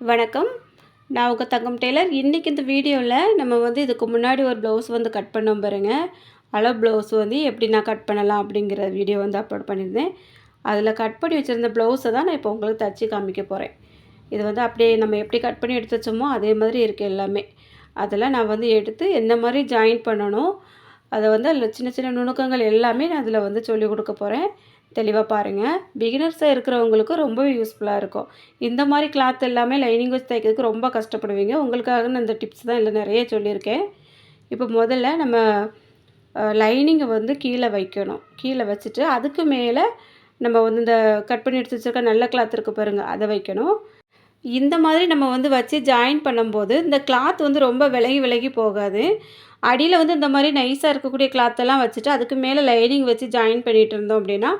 வணக்கம். நான் உங்கள் தங்கம் டெய்லர். இன்றைக்கி இந்த வீடியோவில் நம்ம வந்து இதுக்கு முன்னாடி ஒரு ப்ளவுஸ் வந்து கட் பண்ணோம் பாருங்க. அளவு ப்ளவுஸ் வந்து எப்படி நான் கட் பண்ணலாம் அப்படிங்கிற வீடியோ வந்து அப்லோட் பண்ணியிருந்தேன். அதில் கட் பண்ணி வச்சுருந்த ப்ளவுஸை தான் நான் இப்போ உங்களுக்கு தச்சு காமிக்க போகிறேன் இது வந்து அப்படியே நம்ம எப்படி கட் பண்ணி எடுத்து வச்சோமோ அதே மாதிரி இருக்குது எல்லாமே. அதில் நான் வந்து எடுத்து எந்த மாதிரி ஜாயின் பண்ணணும் அதை வந்து அதில் சின்ன சின்ன நுணுக்கங்கள் எல்லாமே நான் அதில் வந்து சொல்லிக் கொடுக்க போகிறேன் தெளிவாக பாருங்கள் பிகினர்ஸாக இருக்கிறவங்களுக்கு ரொம்பவே யூஸ்ஃபுல்லாக இருக்கும். இந்த மாதிரி கிளாத் எல்லாமே லைனிங் வச்சு தைக்கிறதுக்கு ரொம்ப கஷ்டப்படுவீங்க. உங்களுக்காக நான் இந்த டிப்ஸ் தான் இல்லை நிறைய சொல்லியிருக்கேன். இப்போ முதல்ல நம்ம லைனிங்கை வந்து கீழே வைக்கணும். கீழே வச்சுட்டு அதுக்கு மேலே நம்ம வந்து இந்த கட் பண்ணி எடுத்து வச்சுருக்க நல்ல கிளாத் இருக்குது பாருங்கள் அதை வைக்கணும். இந்த மாதிரி நம்ம வந்து வச்சு ஜாயின் பண்ணும்போது இந்த கிளாத் வந்து ரொம்ப விலகி விலகி போகாது. அடியில் வந்து இந்த மாதிரி நைஸாக இருக்கக்கூடிய கிளாத்தெல்லாம் வச்சுட்டு அதுக்கு மேலே லைனிங் வச்சு ஜாயின் பண்ணிகிட்டு இருந்தோம் அப்படின்னா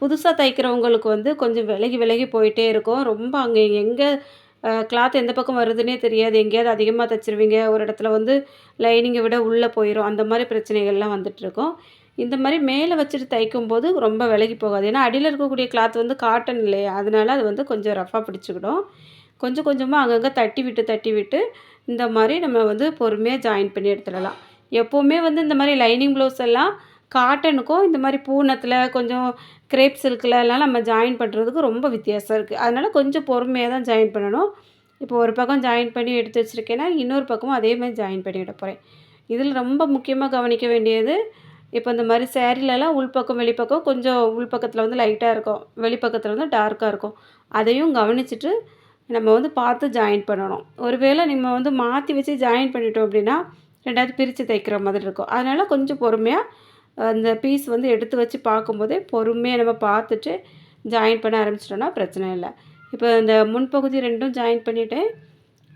புதுசாக தைக்கிறவங்களுக்கு வந்து கொஞ்சம் விலகி விலகி போயிட்டே இருக்கும். ரொம்ப அங்கே எங்கே கிளாத் எந்த பக்கம் வருதுன்னே தெரியாது. எங்கேயாவது அதிகமாக தைச்சிருவீங்க. ஒரு இடத்துல வந்து லைனிங்கை விட உள்ளே போயிடும் அந்த மாதிரி பிரச்சனைகள்லாம் வந்துட்டுருக்கும் இந்த மாதிரி மேலே வச்சுட்டு தைக்கும்போது ரொம்ப விலகி போகாது. ஏன்னா அடியில் இருக்கக்கூடிய கிளாத் வந்து காட்டன் இல்லையா? அதனால அது வந்து கொஞ்சம் ரஃபாக பிடிச்சிக்கிடும். கொஞ்சம் கொஞ்சமாக அங்கங்கே தட்டி விட்டு தட்டி விட்டு இந்த மாதிரி நம்ம வந்து பொறுமையாக ஜாயின் பண்ணி எடுத்துடலாம். எப்போவுமே வந்து இந்த மாதிரி லைனிங் ப்ளவுஸ் எல்லாம் காட்டனுக்கும் இந்த மாதிரி பூனத்தில் கொஞ்சம் கிரேப் சில்கில் எல்லாம் நம்ம ஜாயின் பண்ணுறதுக்கு ரொம்ப வித்தியாசம் இருக்குது அதனால் கொஞ்சம் பொறுமையாக தான் ஜாயின் பண்ணணும். இப்போ ஒரு பக்கம் ஜாயின் பண்ணி எடுத்து வச்சுருக்கேன்னா இன்னொரு பக்கமும் அதே மாதிரி ஜாயின் பண்ணி விட போகிறேன் இதில் ரொம்ப முக்கியமாக கவனிக்க வேண்டியது இப்போ இந்த மாதிரி சேரீலலாம் உள்பக்கம் வெளிப்பக்கம் கொஞ்சம் உள்பக்கத்தில் வந்து லைட்டாக இருக்கும். வெளிப்பக்கத்தில் வந்து டார்க்காக இருக்கும். அதையும் கவனிச்சுட்டு நம்ம வந்து பார்த்து ஜாயின் பண்ணணும். ஒருவேளை நம்ம வந்து மாற்றி வச்சு ஜாயின் பண்ணிட்டோம் அப்படின்னா ரெண்டாவது பிரித்து தைக்கிற மாதிரி இருக்கும். அதனால் கொஞ்சம் பொறுமையாக அந்த பீஸ் வந்து எடுத்து வச்சு பார்க்கும்போதே பொறுமையாக நம்ம பார்த்துட்டு ஜாயின் பண்ண ஆரம்பிச்சிட்டோன்னா பிரச்சனை இல்லை. இப்போ இந்த முன்பகுதி ரெண்டும் ஜாயின் பண்ணிவிட்டேன்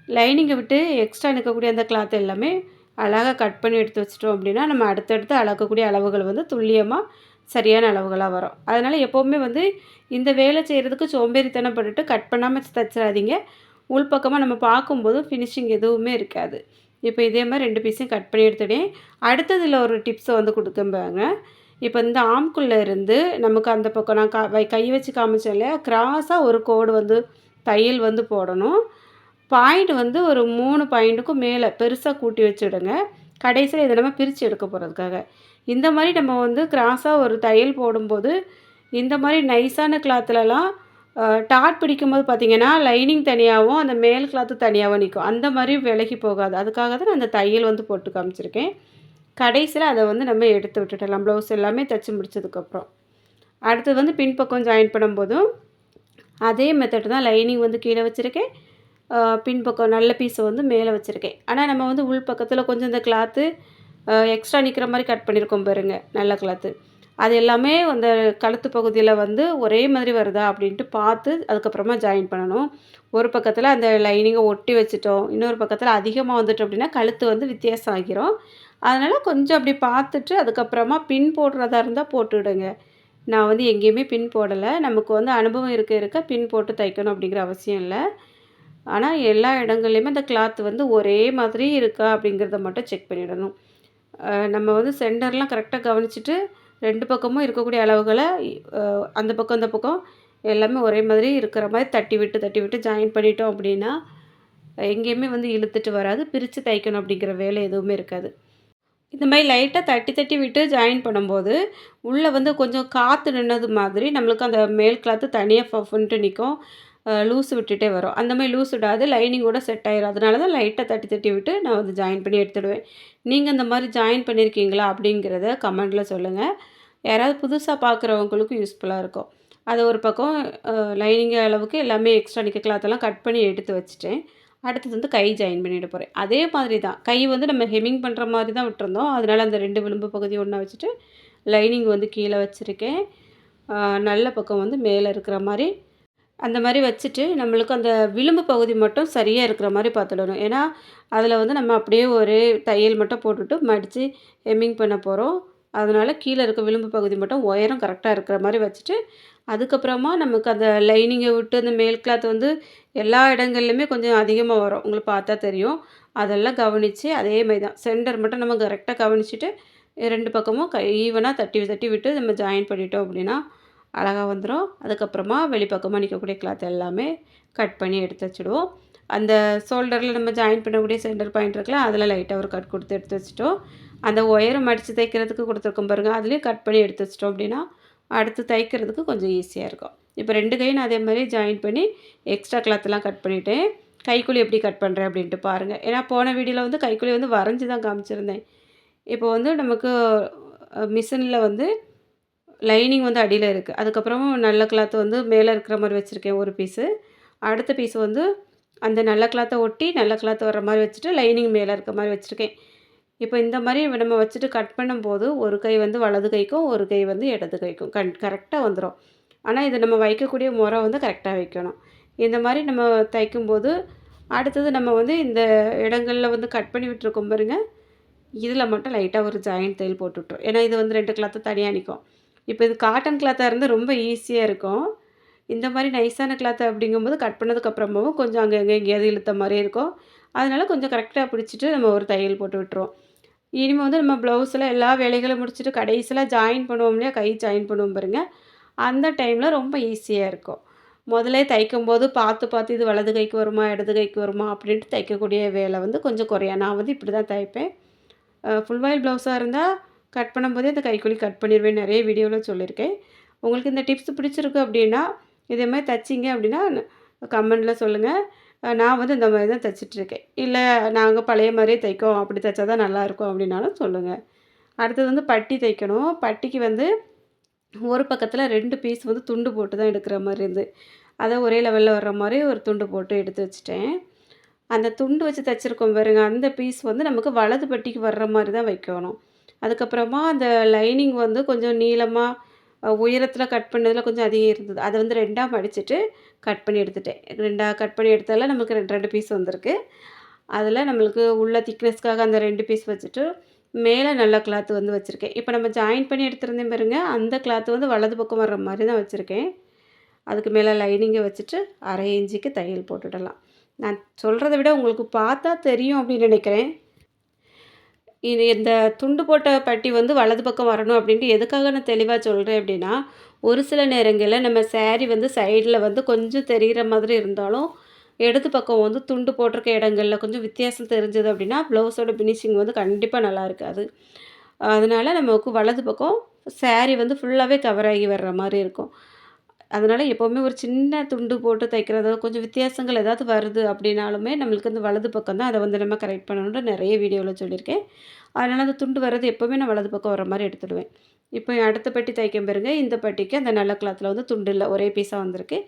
லைனிங்கை விட்டு எக்ஸ்ட்ரா நிற்கக்கூடிய அந்த கிளாத் எல்லாமே அழகாக கட் பண்ணி எடுத்து வச்சிட்டோம் அப்படின்னா நம்ம அடுத்தடுத்து அளக்கக்கூடிய அளவுகள் வந்து துல்லியமாக சரியான அளவுகளாக வரும். அதனால் எப்போவுமே வந்து இந்த வேலை செய்கிறதுக்கு சோம்பேறித்தனம் பண்ணிட்டு கட் பண்ணாமல் தைச்சிடாதீங்க உள்பக்கமாக நம்ம பார்க்கும்போது ஃபினிஷிங் எதுவுமே இருக்காது. இப்போ இதே மாதிரி ரெண்டு பீஸையும் கட் பண்ணி எடுத்துட்டேன். அடுத்ததில் ஒரு டிப்ஸை வந்து கொடுக்கும்பாங்க இப்போ இந்த ஆம்குள்ளே இருந்து நமக்கு அந்த பக்கம் நான் கா கை வச்சு காமிச்சேன் இல்லையா? கிராஸாக ஒரு கோடு வந்து தையல் வந்து போடணும். பாயிண்ட் வந்து ஒரு மூணு பாயிண்ட்டுக்கும் மேலே பெருசாக கூட்டி வச்சுடுங்க. கடைசியில் இதை நம்ம பிரித்து எடுக்க போகிறதுக்காக இந்த மாதிரி நம்ம வந்து கிராஸாக ஒரு தையல் போடும்போது இந்த மாதிரி நைஸான கிளாத்துலலாம் டாட் பிடிக்கும்போது பார்த்திங்கன்னா லைனிங் தனியாகவும் அந்த மேல் கிளாத்து தனியாகவும் நிற்கும் அந்த மாதிரி விலகி போகாது. அதுக்காக தான் நான் அந்த தையல் வந்து போட்டு காமிச்சிருக்கேன். கடைசியில் அதை வந்து நம்ம எடுத்து விட்டுட்டலாம். ப்ளவுஸ் எல்லாமே தைச்சி முடிச்சதுக்கப்புறம். அடுத்தது வந்து பின்பக்கம் ஜாயின் பண்ணும்போதும் அதே மெத்தட் தான் லைனிங் வந்து கீழே வச்சுருக்கேன். பின்பக்கம் நல்ல பீஸை வந்து மேலே வச்சுருக்கேன். ஆனால் நம்ம வந்து உள் பக்கத்தில் கொஞ்சம் இந்த கிளாத்து எக்ஸ்ட்ரா நிற்கிற மாதிரி கட் பண்ணியிருக்கோம் பாருங்க. நல்ல கிளாத்து அது எல்லாமே அந்த கழுத்து பகுதியில் வந்து ஒரே மாதிரி வருதா அப்படின்ட்டு பார்த்து அதுக்கப்புறமா ஜாயின் பண்ணணும். ஒரு பக்கத்தில் அந்த லைனிங்கை ஒட்டி வச்சுட்டோம். இன்னொரு பக்கத்தில் அதிகமாக வந்துட்டோம் அப்படின்னா கழுத்து வந்து வித்தியாசம் ஆகிரும். அதனால் கொஞ்சம் அப்படி பார்த்துட்டு அதுக்கப்புறமா பின் போடுறதா இருந்தால் போட்டுவிடுங்க நான் வந்து எங்கேயுமே பின் போடலை. நமக்கு வந்து அனுபவம் இருக்க இருக்க பின் போட்டு தைக்கணும் அப்படிங்கிற அவசியம் இல்லை. ஆனால் எல்லா இடங்கள்லையுமே அந்த கிளாத் வந்து ஒரே மாதிரி இருக்கா அப்படிங்கிறத மட்டும் செக் பண்ணிடணும். நம்ம வந்து சென்டர்லாம் கரெக்டாக கவனிச்சுட்டு ரெண்டு பக்கமும் இருக்கக்கூடிய அளவுகளை அந்த பக்கம் இந்த பக்கம் எல்லாமே ஒரே மாதிரி இருக்கிற மாதிரி தட்டி விட்டு தட்டி விட்டு ஜாயின் பண்ணிட்டோம் அப்படின்னா எங்கேயுமே வந்து இழுத்துட்டு வராது. பிரித்து தைக்கணும் அப்படிங்கிற வேலை எதுவுமே இருக்காது. இந்த மாதிரி லைட்டாக தட்டி தட்டி விட்டு ஜாயின் பண்ணும்போது உள்ளே வந்து கொஞ்சம் காற்று நின்னது மாதிரி நம்மளுக்கு அந்த மேல் கிளாத்து தனியாக ஃபஃப்ன்ட்டு நிற்கும் லூஸ் விட்டுட்டே வரும். அந்த மாதிரி லூஸ் விடாது. லைனிங்கோட செட் ஆயிடும் அதனால தான் லைட்டாக தட்டி தட்டி விட்டு நான் வந்து ஜாயின் பண்ணி எடுத்துடுவேன். நீங்கள் இந்த மாதிரி ஜாயின் பண்ணியிருக்கீங்களா அப்படிங்கிறத கமெண்டில் சொல்லுங்கள் யாராவது புதுசாக பார்க்குறவங்களுக்கும் யூஸ்ஃபுல்லாக இருக்கும். அது ஒரு பக்கம் லைனிங் அளவுக்கு எல்லாமே எக்ஸ்ட்ரா நிற்க கிளாத்தெல்லாம் கட் பண்ணி எடுத்து வச்சுட்டேன். அடுத்தது வந்து கை ஜாயின் பண்ணிவிட போகிறேன் அதே மாதிரி தான். கை வந்து நம்ம ஹெமிங் பண்ணுற மாதிரி தான் விட்டுருந்தோம். அதனால் அந்த ரெண்டு விளிம்பு பகுதி ஒன்றா வச்சுட்டு லைனிங் வந்து கீழே வச்சுருக்கேன். நல்ல பக்கம் வந்து மேலே இருக்கிற மாதிரி. அந்த மாதிரி வச்சுட்டு நம்மளுக்கு அந்த விளிம்பு பகுதி மட்டும் சரியாக இருக்கிற மாதிரி பார்த்துடணும் ஏன்னா அதில் வந்து நம்ம அப்படியே ஒரு தையல் மட்டும் போட்டுட்டு மடித்து ஹெம்மிங் பண்ண போகிறோம் அதனால் கீழே இருக்க விளிம்பு பகுதி மட்டும் உயரம் கரெக்டாக இருக்கிற மாதிரி வச்சுட்டு அதுக்கப்புறமா நமக்கு அந்த லைனிங்கை விட்டு அந்த மேல் கிளாத் வந்து எல்லா இடங்கள்லையுமே கொஞ்சம் அதிகமாக வரும். உங்களுக்கு பார்த்தா தெரியும். அதெல்லாம் கவனித்து அதே மாதிரி தான். சென்டர் மட்டும் நம்ம கரெக்டாக கவனிச்சுட்டு ரெண்டு பக்கமும் கை ஈவனாக தட்டி தட்டி விட்டு நம்ம ஜாயின் பண்ணிட்டோம் அப்படின்னா அழகாக வந்துடும் அதுக்கப்புறமா வெளிப்பக்கமாக நிற்கக்கூடிய கிளாத் எல்லாமே கட் பண்ணி எடுத்து வச்சுடுவோம். அந்த ஷோல்டரில் நம்ம ஜாயின் பண்ணக்கூடிய சென்டர் பாயிண்ட் இருக்குல்ல அதில் லைட்டாக ஒரு கட் கொடுத்து எடுத்து வச்சுட்டோம். அந்த ஒயரை மடித்து தைக்கிறதுக்கு கொடுத்துருக்கோம் பாருங்கள் அதுலேயும் கட் பண்ணி எடுத்து வச்சிட்டோம் அப்படின்னா அடுத்து தைக்கிறதுக்கு கொஞ்சம் ஈஸியாக இருக்கும். இப்போ ரெண்டு கையும் அதே மாதிரி ஜாயின் பண்ணி எக்ஸ்ட்ரா கிளாத்லாம் கட் பண்ணிவிட்டேன் கைக்குழி எப்படி கட் பண்ணுறேன் அப்படின்ட்டு பாருங்கள் ஏன்னா போன வீடியோவில் வந்து கைக்குழி வந்து வரைஞ்சி தான் காமிச்சிருந்தேன். இப்போ வந்து நமக்கு மிஷினில் வந்து லைனிங் வந்து அடியில் இருக்குது அதுக்கப்புறம் நல்ல கிளாத்து வந்து மேலே இருக்கிற மாதிரி வச்சுருக்கேன் ஒரு பீஸு அடுத்த பீஸ் வந்து அந்த நல்ல கிளாத்தை ஒட்டி நல்ல கிளாத்து வர்ற மாதிரி வச்சுட்டு லைனிங் மேலே இருக்க மாதிரி வச்சுருக்கேன். இப்போ இந்த மாதிரி நம்ம வச்சுட்டு கட் பண்ணும்போது ஒரு கை வந்து வலது கைக்கும் ஒரு கை வந்து இடது கைக்கும். கண் கரெக்டாக வந்துடும் ஆனால் இதை நம்ம வைக்கக்கூடிய முறை வந்து கரெக்டாக வைக்கணும். இந்த மாதிரி நம்ம தைக்கும்போது அடுத்தது நம்ம வந்து இந்த இடங்களில் வந்து கட் பண்ணி விட்டுருக்கோம் பாருங்க. இதில் மட்டும் லைட்டாக ஒரு ஜாயிண்ட் தையல் போட்டுவிட்டோம் ஏன்னா இது வந்து ரெண்டு கிளாத்தை தனியாக நிற்கும் இப்போ இது காட்டன் கிளாத்தாக இருந்தால் ரொம்ப ஈஸியாக இருக்கும். இந்த மாதிரி நைஸான கிளாத்தை அப்படிங்கும்போது கட் பண்ணதுக்கப்புறமாவும் கொஞ்சம் அங்கே அங்கே எங்கேயாவது இழுத்த மாதிரி இருக்கும். அதனால் கொஞ்சம் கரெக்டாக பிடிச்சிட்டு நம்ம ஒரு தையல் போட்டு விட்டுருவோம். இனிமேல் வந்து நம்ம ப்ளவுஸில் எல்லா வேலைகளும் முடிச்சுட்டு கடைசியில் ஜாயின் பண்ணுவோம் இல்லையா? கை ஜாயின் பண்ணுவோம் பாருங்கள் அந்த டைமில் ரொம்ப ஈஸியாக இருக்கும். முதலே தைக்கும்போது பார்த்து பார்த்து இது வலது கைக்கு வருமா இடது கைக்கு வருமா அப்படின்ட்டு தைக்கக்கூடிய வேலை வந்து கொஞ்சம் குறையா. நான் வந்து இப்படி தான் தைப்பேன். ஃபுல் வாயில் ப்ளவுஸாக இருந்தால் கட் பண்ணும்போதே இந்த கைக்குழி கட் பண்ணிடுவேன் நிறைய வீடியோவில் சொல்லியிருக்கேன். உங்களுக்கு இந்த டிப்ஸ் பிடிச்சிருக்கு அப்படின்னா இதே மாதிரி தைச்சிங்க அப்படின்னா கமெண்டில் சொல்லுங்கள் நான் வந்து இந்த மாதிரி தான் தைச்சிட்ருக்கேன். இல்லை நாங்கள் பழைய மாதிரியே தைக்கோம் அப்படி தைச்சா தான் நல்லாயிருக்கும் அப்படின்னாலும் சொல்லுங்கள் அடுத்தது வந்து பட்டி தைக்கணும். பட்டிக்கு வந்து ஒரு பக்கத்தில் ரெண்டு பீஸ் வந்து துண்டு போட்டு தான் எடுக்கிற மாதிரி இருந்து அதை ஒரே லெவலில் வர்ற மாதிரி ஒரு துண்டு போட்டு எடுத்து வச்சுட்டேன். அந்த துண்டு வச்சு தைச்சிருக்கோம் பாருங்க அந்த பீஸ் வந்து நமக்கு வலது பட்டிக்கு வர்ற மாதிரி தான் வைக்கணும். அதுக்கப்புறமா அந்த லைனிங் வந்து கொஞ்சம் நீளமாக உயரத்தில் கட் பண்ணதில் கொஞ்சம் அதிகம் இருந்தது. அதை வந்து ரெண்டாக மடிச்சுட்டு கட் பண்ணி எடுத்துட்டேன். ரெண்டாக கட் பண்ணி எடுத்தால நமக்கு ரெண்டு ரெண்டு பீஸ் வந்திருக்கு. அதில் நம்மளுக்கு உள்ள திக்னஸ்க்காக அந்த ரெண்டு பீஸ் வச்சுட்டு மேலே நல்ல கிளாத்து வந்து வச்சுருக்கேன். இப்போ நம்ம ஜாயின் பண்ணி எடுத்துருந்தேன் பாருங்க. அந்த கிளாத்து வந்து வலது பக்கம் வர்ற மாதிரி தான் வச்சுருக்கேன். அதுக்கு மேலே லைனிங்கை வச்சுட்டு அரை இஞ்சிக்கு தையல் போட்டுடலாம். நான் சொல்கிறத விட உங்களுக்கு பார்த்தா தெரியும் அப்படின்னு நினைக்கிறேன். இது இந்த துண்டு போட்ட பட்டி வந்து வலது பக்கம் வரணும் அப்படின்ட்டு எதுக்காக நான் தெளிவாக சொல்கிறேன் அப்படின்னா ஒரு சில நேரங்களில் நம்ம சேரீ வந்து சைடில் வந்து கொஞ்சம் தெரிகிற மாதிரி இருந்தாலும் இடது பக்கம் வந்து துண்டு போட்டிருக்க இடங்களில் கொஞ்சம் வித்தியாசம் தெரிஞ்சது அப்படின்னா ப்ளவுஸோட ஃபினிஷிங் வந்து கண்டிப்பாக நல்லா இருக்காது. அதனால் நமக்கு வலது பக்கம் சேரீ வந்து ஃபுல்லாகவே கவர் ஆகி வர்ற மாதிரி இருக்கும். அதனால் எப்போவுமே ஒரு சின்ன துண்டு போட்டு தைக்கிறதோ கொஞ்சம் வித்தியாசங்கள் ஏதாவது வருது அப்படின்னாலுமே நம்மளுக்கு வந்து வலது பக்கம் தான் அதை வந்து நம்ம கரெக்ட் பண்ணணும்னு நிறைய வீடியோவில் சொல்லியிருக்கேன். அதனால் அந்த துண்டு வர்றது எப்போவுமே நான் வலது பக்கம் வர மாதிரி எடுத்துடுவேன். இப்போ அடுத்த பட்டி தைக்கும் பாருங்க. இந்த பட்டிக்கு அந்த நல்ல கிளாத்தில் வந்து துண்டு இல்லை ஒரே பீஸாக வந்திருக்கு.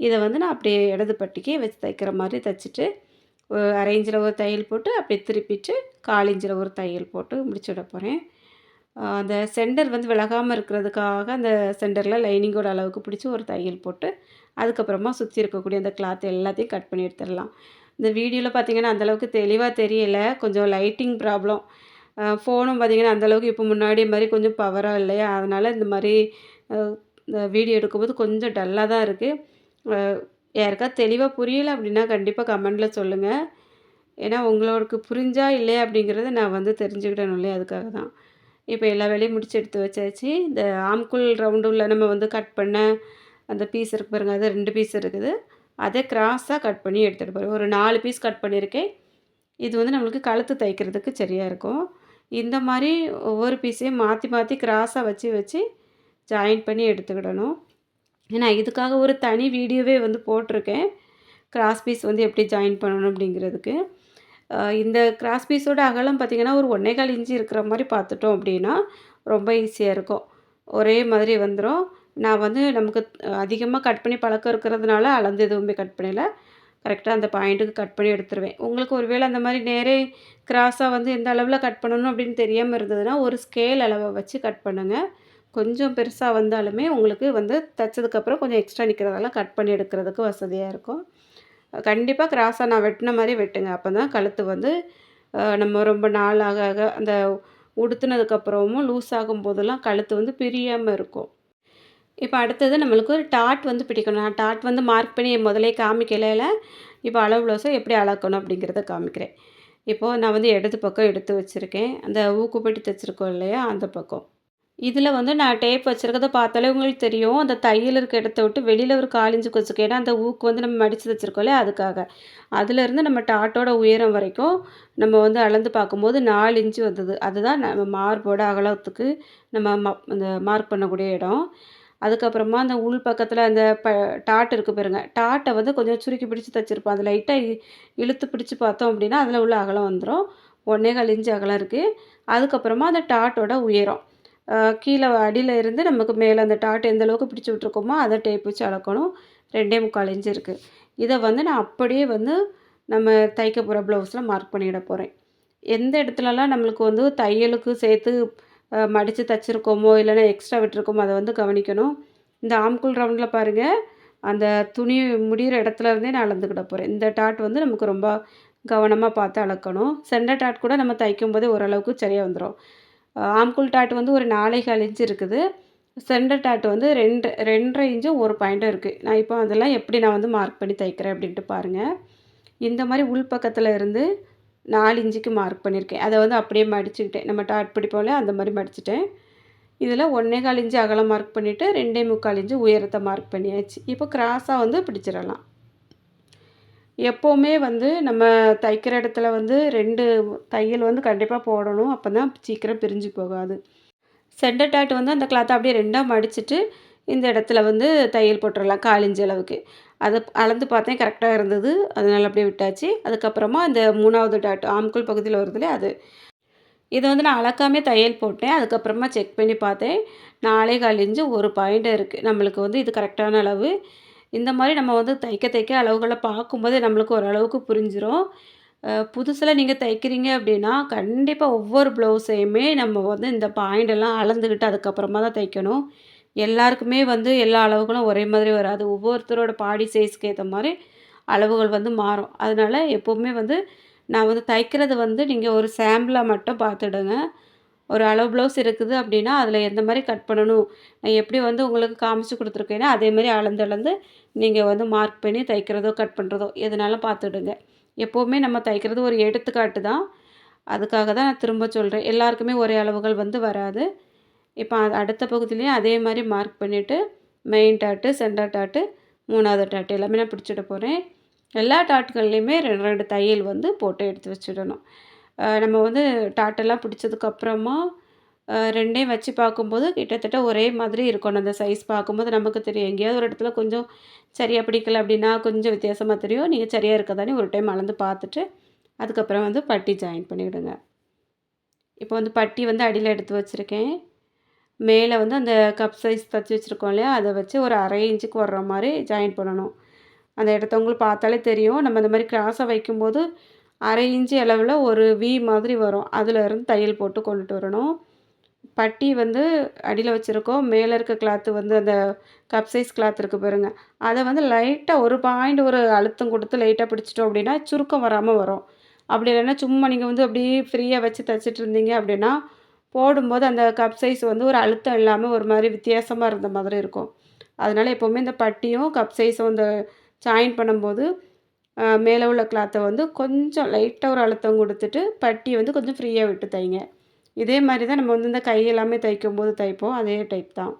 இதை வந்து நான் அப்படியே இடது பட்டிக்கே வச்சு தைக்கிற மாதிரி தைச்சிட்டு அரை இஞ்சில் ஒரு தையல் போட்டு அப்படியே திருப்பிட்டு கால் இன்ச்சில் ஒரு தையல் போட்டு முடிச்சு விட போகிறேன் அந்த சென்டர் வந்து விலகாமல் இருக்கிறதுக்காக அந்த சென்டரில் லைனிங்கோட அளவுக்கு பிடிச்சி ஒரு தையல் போட்டு அதுக்கப்புறமா சுற்றி இருக்கக்கூடிய அந்த கிளாத் எல்லாத்தையும் கட் பண்ணி எடுத்துடலாம். இந்த வீடியோவில் பார்த்தீங்கன்னா அந்தளவுக்கு தெளிவாக தெரியல. கொஞ்சம் லைட்டிங் ப்ராப்ளம் ஃபோனும் பார்த்திங்கன்னா அந்தளவுக்கு இப்போ முன்னாடி மாதிரி கொஞ்சம் பவராக இல்லையா? அதனால் இந்த மாதிரி இந்த வீடியோ எடுக்கும்போது கொஞ்சம் டல்லாக தான் இருக்குது யாருக்காவது தெளிவாக புரியலை அப்படின்னா கண்டிப்பாக கமெண்டில் சொல்லுங்கள் ஏன்னா உங்களுக்கு புரிஞ்சா இல்லையா அப்படிங்கிறத நான் வந்து தெரிஞ்சுக்கிட்டேன் இல்லையா? அதுக்காக தான். இப்போ எல்லா வேலையும் முடிச்சு எடுத்து வச்சாச்சு. இந்த ஆம்குள் ரவுண்டுள்ள நம்ம வந்து கட் பண்ண அந்த பீஸ் இருக்கு பாருங்கள் அது ரெண்டு பீஸ் இருக்குது. அதை கிராஸாக கட் பண்ணி எடுத்துகிட்டு போகிறேன் ஒரு நாலு பீஸ் கட் பண்ணியிருக்கேன். இது வந்து நம்மளுக்கு கழுத்து தைக்கிறதுக்கு சரியாக இருக்கும். இந்த மாதிரி ஒவ்வொரு பீஸையும் மாற்றி மாற்றி கிராஸாக வச்சு வச்சு ஜாயின் பண்ணி எடுத்துக்கிடணும். ஏன்னா இதுக்காக ஒரு தனி வீடியோவே வந்து போட்டிருக்கேன். கிராஸ் பீஸ் வந்து எப்படி ஜாயின் பண்ணணும் அப்படிங்கிறதுக்கு. இந்த கிராஸ் பீஸோட அகலம் பார்த்திங்கன்னா ஒரு ஒன்றே கால் இன்ச்சு இருக்கிற மாதிரி பார்த்துட்டோம் அப்படின்னா ரொம்ப ஈஸியாக இருக்கும். ஒரே மாதிரி வந்துடும் நான் வந்து நமக்கு அதிகமாக கட் பண்ணி பழக்கம் இருக்கிறதுனால அளந்து எதுவுமே கட் பண்ணல. கரெக்டாக அந்த பாயிண்ட்டுக்கு கட் பண்ணி எடுத்துருவேன். உங்களுக்கு ஒரு வேளை அந்த மாதிரி நேரே கிராஸாக வந்து எந்த அளவில் கட் பண்ணணும் அப்படின்னு தெரியாமல் இருந்ததுன்னா ஒரு ஸ்கேல் அளவை வச்சு கட் பண்ணுங்கள் கொஞ்சம் பெருசாக வந்தாலுமே உங்களுக்கு வந்து தைச்சதுக்கப்புறம் கொஞ்சம் எக்ஸ்ட்ரா நிற்கிறதால கட் பண்ணி எடுக்கிறதுக்கு வசதியாக இருக்கும். கண்டிப்பாக கிராஸாக நான் வெட்டின மாதிரி வெட்டுங்க. அப்போ தான் கழுத்து வந்து நம்ம ரொம்ப நாளாக ஆக ஆக அந்த உடுத்துனதுக்கப்புறமும் லூஸ் ஆகும் போதெல்லாம் கழுத்து வந்து பிரியாமல் இருக்கும். இப்போ அடுத்தது நம்மளுக்கு ஒரு டாட் வந்து பிடிக்கணும். நான் டாட் வந்து மார்க் பண்ணி முதலே காமிக்கலையில் இப்போ அளவு ப்ளவுஸை எப்படி அளக்கணும் அப்படிங்கிறத காமிக்கிறேன். இப்போது நான் வந்து இடது பக்கம் எடுத்து வச்சுருக்கேன். அந்த ஊக்குப்பட்டி தைச்சிருக்கோம் இல்லையா அந்த பக்கம். இதில் வந்து நான் டேப் வச்சுருக்கத பார்த்தாலே உங்களுக்கு தெரியும். அந்த தையல் இருக்க இடத்த விட்டு வெளியில் ஒரு காலிஞ்சு கொச்சுக்கு ஏன்னா அந்த ஊக்கு வந்து நம்ம மடித்து வச்சுருக்கோம்ல அதுக்காக. அதுலேருந்து நம்ம டாட்டோட உயரம் வரைக்கும் நம்ம வந்து அளந்து பார்க்கும்போது நாலு இன்ச்சு வந்தது. அதுதான் நம்ம மார்போட அகலத்துக்கு நம்ம அந்த மார்க் பண்ணக்கூடிய இடம். அதுக்கப்புறமா அந்த உள் பக்கத்தில் அந்த ப டாட் இருக்குது பாருங்க. டாட்டை வந்து கொஞ்சம் சுருக்கி பிடிச்சி தைச்சிருப்போம். அது லைட்டாக இழுத்து பிடிச்சி பார்த்தோம் அப்படின்னா அதில் உள்ள அகலம் வந்துடும் ஒன்றே கால் இன்ச்சு அகலம் இருக்குது அதுக்கப்புறமா அந்த டாட்டோட உயரம். கீழே அடியில் இருந்து நமக்கு மேலே அந்த டாட் எந்த அளவுக்கு பிடிச்சி விட்ருக்கோமோ அதை டேப் வச்சு அளக்கணும். ரெண்டே முக்கால் இன்ச்சு இருக்குது இதை வந்து நான் அப்படியே வந்து நம்ம தைக்க போகிற ப்ளவுஸில் மார்க் பண்ணிட போகிறேன் எந்த இடத்துலலாம் நம்மளுக்கு வந்து தையலுக்கு சேர்த்து மடித்து தைச்சிருக்கோமோ இல்லைன்னா எக்ஸ்ட்ரா விட்டுருக்கோமோ அதை வந்து கவனிக்கணும். இந்த ஆம்குள் ரவுண்டில் பாருங்கள் அந்த துணி முடிகிற இடத்துல இருந்தே நான் அளந்துக்கிட போகிறேன் இந்த டாட் வந்து நமக்கு ரொம்ப கவனமாக பார்த்து அளக்கணும். சென்டர் டாட் கூட நம்ம தைக்கும் போதே ஓரளவுக்கு சரியாக வந்துடும் ஆம்குள் டாட் வந்து ஒரு நாளைக்கு இன்ச்சு இருக்குது சென்டர் டாட் வந்து ரெண்டு ரெண்டரை இன்ச்சும் ஒரு பாயிண்ட்டும் இருக்குது நான் இப்போ அதெல்லாம் எப்படி நான் வந்து மார்க் பண்ணி தைக்கிறேன் அப்படின்ட்டு பாருங்கள் இந்த மாதிரி உள் பக்கத்தில் இருந்து நாலு இன்ச்சுக்கு மார்க் பண்ணியிருக்கேன் அதை வந்து அப்படியே மடிச்சுக்கிட்டேன். நம்ம டாட் பிடிப்போம்ல அந்த மாதிரி மடிச்சிட்டேன். இதில் ஒன்றே கால் இன்ச்சு அகலம் மார்க் பண்ணிவிட்டு ரெண்டே முக்கால் இன்ச்சு உயரத்தை மார்க் பண்ணியாச்சு. இப்போ கிராஸாக வந்து பிடிச்சிடலாம். எப்போவுமே வந்து நம்ம தைக்கிற இடத்துல வந்து ரெண்டு தையல் வந்து கண்டிப்பாக போடணும். அப்போ தான் சீக்கிரம் பிரிஞ்சு போகாது. சென்டர் டாட் வந்து அந்த கிளாத்தை அப்படியே ரெண்டாக மடிச்சுட்டு இந்த இடத்துல வந்து தையல் போட்டுடலாம் காலிஞ்ச அளவுக்கு. அதை அளந்து பார்த்தேன் கரெக்டாக இருந்தது. அதனால் அப்படியே விட்டாச்சு. அதுக்கப்புறமா அந்த மூணாவது டாட் ஆம்குள் பகுதியில் வருதுலே அது. இதை வந்து நான் அளக்காமே தையல் போட்டேன். அதுக்கப்புறமா செக் பண்ணி பார்த்தேன். நாளே காலிஞ்சு ஒரு பாயிண்ட் இருக்குது நம்மளுக்கு வந்து இது கரெக்டான அளவு. இந்த மாதிரி நம்ம வந்து தைக்க தைக்க அளவுகளை பார்க்கும்போதே நம்மளுக்கு ஓரளவுக்கு புரிஞ்சிடும் புதுசில் நீங்கள் தைக்கிறீங்க அப்படின்னா கண்டிப்பாக ஒவ்வொரு ப்ளவுஸையுமே நம்ம வந்து இந்த பாயிண்டெல்லாம் அளந்துக்கிட்டு அதுக்கப்புறமா தான் தைக்கணும். எல்லாருக்குமே வந்து எல்லா அளவுகளும் ஒரே மாதிரி வராது. ஒவ்வொருத்தரோட பாடி சைஸ்க்கு ஏற்ற மாதிரி அளவுகள் வந்து மாறும். அதனால் எப்போவுமே வந்து நான் வந்து தைக்கிறது வந்து நீங்கள் ஒரு சாம்பிளாக மட்டும் பார்த்துடுங்க. ஒரு அளவு ப்ளவுஸ் இருக்குது அப்படின்னா அதில் எந்த மாதிரி கட் பண்ணணும்? நான் எப்படி வந்து உங்களுக்கு காமிச்சு கொடுத்துருக்கேன்னா அதேமாதிரி அளந்து அளந்து நீங்கள் வந்து மார்க் பண்ணி தைக்கிறதோ கட் பண்ணுறதோ எதுனாலும் பார்த்துடுங்க. எப்போவுமே நம்ம தைக்கிறது ஒரு எடுத்துக்காட்டு தான். அதுக்காக தான் நான் திரும்ப சொல்கிறேன் எல்லாருக்குமே ஒரே அளவுகள் வந்து வராது. இப்போ அடுத்த பகுதியிலையும் அதே மாதிரி மார்க் பண்ணிவிட்டு மெயின் டாட்டு சென்டர் டாட்டு மூணாவது டாட்டு எல்லாமே நான் பிடிச்சிட போகிறேன் எல்லா டாட்டுகள்லேயுமே ரெண்டு ரெண்டு தையல் வந்து போட்டு எடுத்து வச்சிடணும். நம்ம வந்து டாட்டெல்லாம் பிடிச்சதுக்கப்புறமா ரெண்டையும் வச்சு பார்க்கும்போது கிட்டத்தட்ட ஒரே மாதிரி இருக்கணும். அந்த சைஸ் பார்க்கும்போது நமக்கு தெரியும். எங்கேயாவது ஒரு இடத்துல கொஞ்சம் சரியாக பிடிக்கல அப்படின்னா கொஞ்சம் வித்தியாசமாக தெரியும். நீங்கள் சரியாக இருக்கதானே ஒரு டைம் அளந்து பார்த்துட்டு அதுக்கப்புறம் வந்து பட்டி ஜாயின் பண்ணிவிடுங்க. இப்போ வந்து பட்டி வந்து அடியில் எடுத்து வச்சுருக்கேன். மேலே வந்து அந்த கப் சைஸ் தச்சு வச்சுருக்கோம் இல்லையா? அதை வச்சு ஒரு அரை இன்ச்சுக்கு வர்ற மாதிரி ஜாயின் பண்ணணும். அந்த இடத்த உங்களுக்கு பார்த்தாலே தெரியும். நம்ம இந்த மாதிரி கிராஸாக வைக்கும்போது அரை இன்ச்சு அளவில் ஒரு வி மாதிரி வரும். அதில் இருந்து தையல் போட்டு கொண்டுட்டு வரணும். பட்டி வந்து அடியில் வச்சுருக்கோம். மேலே இருக்க கிளாத்து வந்து அந்த கப் சைஸ் கிளாத் இருக்குது பாருங்க. அதை வந்து லைட்டாக ஒரு பாயிண்ட் ஒரு அழுத்தம் கொடுத்து லைட்டாக பிடிச்சிட்டோம் அப்படின்னா சுருக்கம் வராமல் வரும். அப்படி இல்லைன்னா சும்மா நீங்கள் வந்து அப்படியே ஃப்ரீயாக வச்சு தைச்சிட்டு இருந்தீங்க அப்படின்னா போடும்போது அந்த கப் சைஸ் வந்து ஒரு அழுத்தம் இல்லாமல் ஒரு மாதிரி வித்தியாசமாக இருந்த மாதிரி இருக்கும். அதனால் எப்போவுமே இந்த பட்டியும் கப் சைஸும் இந்த ஜாயின் பண்ணும்போது மேலே உள்ள கிளாத்தை வந்து கொஞ்சம் லைட்டாக ஒரு அழுத்தம் கொடுத்துட்டு பட்டியை வந்து கொஞ்சம் ஃப்ரீயாக விட்டு தைங்க. இதே மாதிரி தான் நம்ம வந்து இந்த கை எல்லாமே தைக்கும் போது தைப்போம். அதே டைப் தான்.